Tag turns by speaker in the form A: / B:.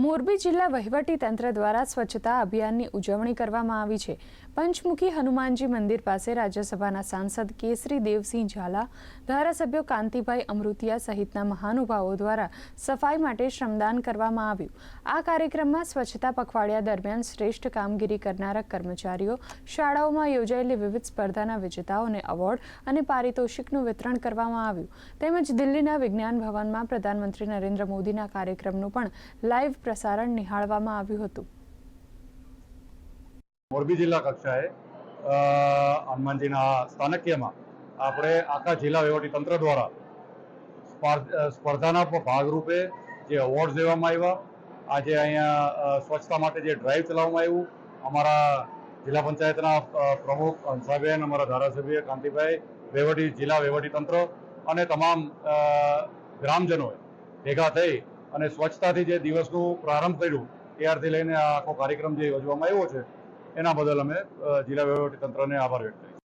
A: મોરબી જિલ્લા વહીવટી તંત્ર દ્વારા સ્વચ્છતા અભિયાનની ઉજવણી કરવામાં આવી છે. પંચમુખી હનુમાનજી મંદિર પાસે રાજ્યસભાના સાંસદ કેસરી દેવસિંહ ઝાલા, ધારાસભ્યો કાંતિભાઈ અમૃતિયા સહિતના મહાનુભાવો દ્વારા સફાઈ માટે શ્રમદાન કરવામાં આવ્યું. આ કાર્યક્રમમાં સ્વચ્છતા પખવાડિયા દરમિયાન શ્રેષ્ઠ કામગીરી કરનારા કર્મચારીઓ, શાળાઓમાં યોજાયેલી વિવિધ સ્પર્ધાના વિજેતાઓને એવોર્ડ અને પારિતોષિકનું વિતરણ કરવામાં આવ્યું. તેમજ દિલ્હીના વિજ્ઞાન ભવનમાં પ્રધાનમંત્રી નરેન્દ્ર મોદીના કાર્યક્રમનું પણ લાઈવ પ્રસારણ નિહાળવામાં આવ્યું હતું.
B: મોરબી જિલ્લા કક્ષાએ હનુમાનજીના સ્થાનકીયમાં આપણે આખા જિલ્લા તંત્ર દ્વારા સ્પર્ધાના ભાગરૂપે જે એવોર્ડ દેવામાં આવ્યા, આજે અહીંયા સ્વચ્છતા માટે જે ડ્રાઈવ ચલાવવામાં આવ્યું, અમારા જિલ્લા પંચાયતના પ્રમુખ હંસાબેન અમારા ધારાસભ્ય કાંતિભાઈ, વહીવટી, જિલ્લા તંત્ર અને તમામ ગ્રામજનોએ ભેગા થઈ અને સ્વચ્છતાથી જે દિવસનું પ્રારંભ કર્યું ત્યારથી લઈને આ આખો કાર્યક્રમ જે યોજવામાં આવ્યો છે, એના બદલ અમે જિલ્લા વહીવટી તંત્રને આભાર વ્યક્ત કરીએ